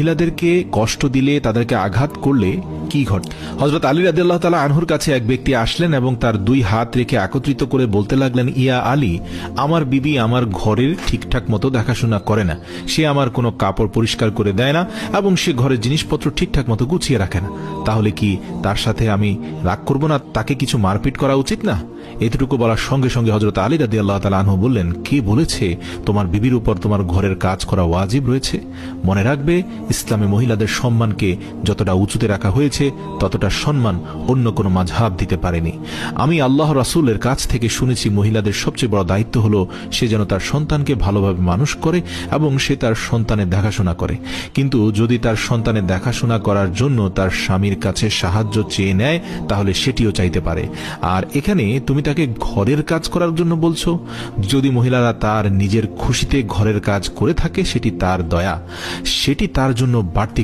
মহিলাদেরকে কষ্ট দিলে তাদেরকে আঘাত করলে কি ঘট? হজরত আলী রাদিল্লাহ তালা আনহুর কাছে এক ব্যক্তি আসলেন এবং তার দুই হাত রেখে একত্রিত করে বলতে লাগলেন, ইয়া আলী, আমার বিবি আমার ঘরের ঠিকঠাক মতো দেখাশোনা করে না। সে আমার কোনো কাপড় পরিষ্কার করে দেয় না এবং সে ঘরের জিনিসপত্র ঠিকঠাক মতো গুছিয়ে রাখে না। তাহলে কি তার সাথে আমি রাগ করব না? তাকে কিছু মারপিট করা উচিত না? এতটুকু বলার সঙ্গে সঙ্গে হজরত আলী রাদি আল্লাহ তালা আনহু বললেন, কে বলেছে তোমার বিবির উপর তোমার ঘরের কাজ করা ওয়াজিব রয়েছে? মনে রাখবে ইসলামে মহিলাদের সম্মানকে যতটা উঁচুতে রাখা হয়েছে, ততটা সম্মান অন্য কোনো মাঝহাব দিতে পারেনি। আমি আল্লাহ রাসূলের কাছ থেকে শুনেছি মহিলাদের সবচেয়ে বড় দায়িত্ব হলো সে যেন তার সন্তানকে ভালোভাবে মানুষ করে এবং সে তার সন্তানের দেখাশোনা করে। কিন্তু যদি তার সন্তানের দেখাশোনা করার জন্য তার স্বামীর কাছে সাহায্য চেয়ে নেয়, তাহলে সেটিও চাইতে পারে। আর এখানে তুমি তাকে ঘরের কাজ করার জন্য বলছো? যদি মহিলারা তার নিজের খুশিতে ঘরের কাজ করে থাকে, সেটি তার দয়া। সেটি তার জন্য বাড়তি